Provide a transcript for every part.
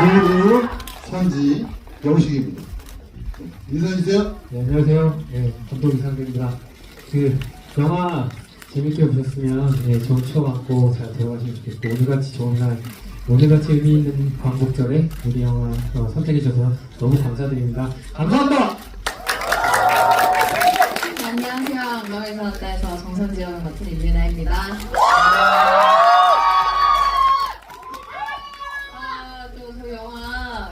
그리고 선지 영식입니다. 인사해주세요. 네, 안녕하세요. 네, 감독 이상입니다. 그 영화 재밌게 보셨으면 네, 좋은 추억 갖고 잘 돌아가시면 좋겠고 오늘같이 좋은 날 오늘같이 의미 있는 광복절에 우리 영화 어, 선택해주셔서 너무 감사드립니다. 감사합니다. 안녕하세요. 안녕에서 왔다에서 정선지원을 맡은 임윤아입니다. 아, 또 저희 영화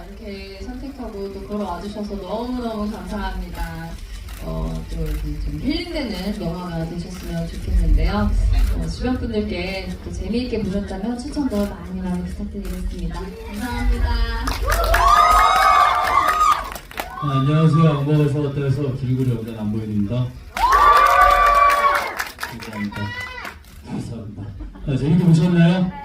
선택하고 또 보러 와주셔서 너무너무 감사합니다. 어, 또 이렇게 좀 힐링되는 영화가 되셨으면 좋겠는데요. 어, 주변 분들께 또 재미있게 보셨다면 추천도 많이 많이 부탁드리겠습니다. 감사합니다. 아, 안녕하세요. 안보에서 어때서 길고리 영단 안보현입니다. 감사합니다. 감사합니다. 아, 재밌게 보셨나요?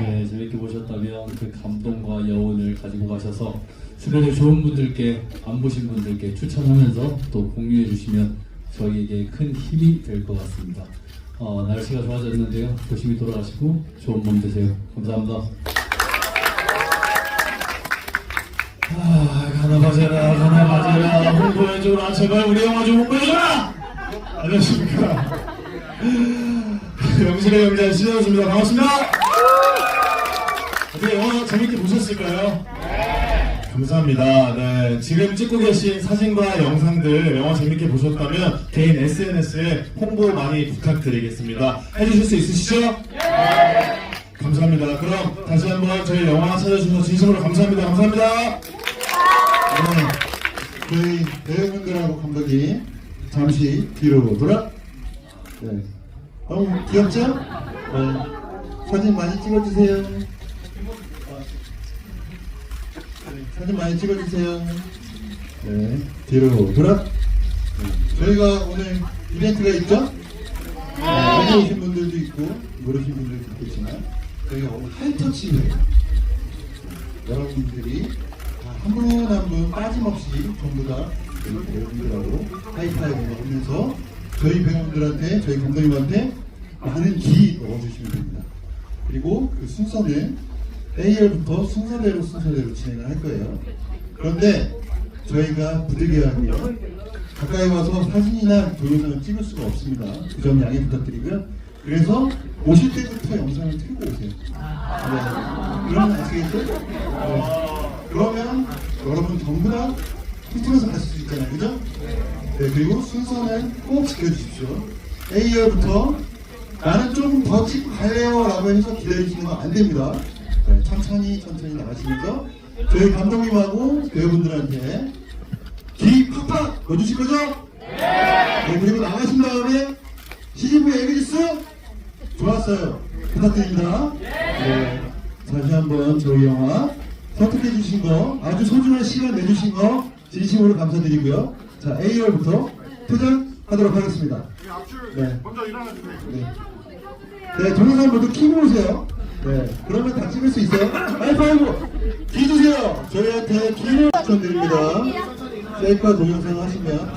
네. 재밌게 보셨다면 그 감동과 여운을 가지고 가셔서 주변에 좋은 분들께 안 보신 분들께 추천하면서 또 공유해 주시면 저희에게 큰 힘이 될 것 같습니다. 어, 날씨가 좋아졌는데요. 조심히 돌아가시고 좋은 밤 되세요. 감사합니다. 아, 가나 가져라, 가나 가져라, 홍보해줘라, 제발 우리 영화 좀 홍보해줘라! 안녕하십니까. 영실의 영자 신현수입니다. 반갑습니다. 어떻게 영화 재밌게 보셨을까요? 네. 감사합니다. 네, 지금 찍고 계신 사진과 영상들 영화 재밌게 보셨다면 개인 SNS에 홍보 많이 부탁드리겠습니다. 해주실 수 있으시죠? 네. 감사합니다. 그럼 다시 한번 저희 영화 찾아주셔서 진심으로 감사합니다. 감사합니다. 네, 저희 배우분들하고 감독이 잠시 뒤로 돌아. 네. 너무 귀엽죠? 네. 사진 많이 찍어주세요. 사진 많이 찍어주세요. 네, 뒤로 돌아. 네. 저희가 오늘 이벤트가 있죠? 네, 여기 오신 분들도 있고 모르신 분들도 있겠지만 저희가 오늘 하이터치를 여러분들이 한분 한분 빠짐없이 전부 다 저희 배우분들하고 하이파이브를 하면서 저희 배우분들한테 저희 감독님한테 많은 기 넣어주시면 됩니다. 그리고 그 순서는 A열부터 순서대로 순서대로 진행을 할 거예요. 그런데 저희가 부득이하면 가까이 와서 사진이나 동영상을 찍을 수가 없습니다. 그 점 양해 부탁드리고요. 그래서 오실 때부터 영상을 틀고 오세요. 네. 그러면 아시겠죠? 네. 그러면 여러분 전부 다 훑으면서 가실 수 있잖아요. 그죠? 네, 그리고 순서는 꼭 지켜주십시오. A열부터 나는 좀 더 찍고 갈래요 라고 해서 기다리시는 건 안 됩니다. 네, 천천히 천천히 나가시면서 저희 감독님하고 배우분들한테 기 팍팍 넣어주실 거죠? 네. 그리고 나가신 다음에 시즌부 에그리스 좋았어요. 부탁드립니다. 네. 다시 한번 저희 영화 선택해 주신 거 아주 소중한 시간 내주신 거 진심으로 감사드리고요. 자 A열부터 퇴장하도록 하겠습니다. 네. 먼저 일어나 주세요. 네. 네, 동영상 모두 키고 오세요. 네, 그러면 다 찍을 수 있어요. 하이파이브! 기 주세요! 저희한테 기를 추천드립니다. 셀카 동영상 하시면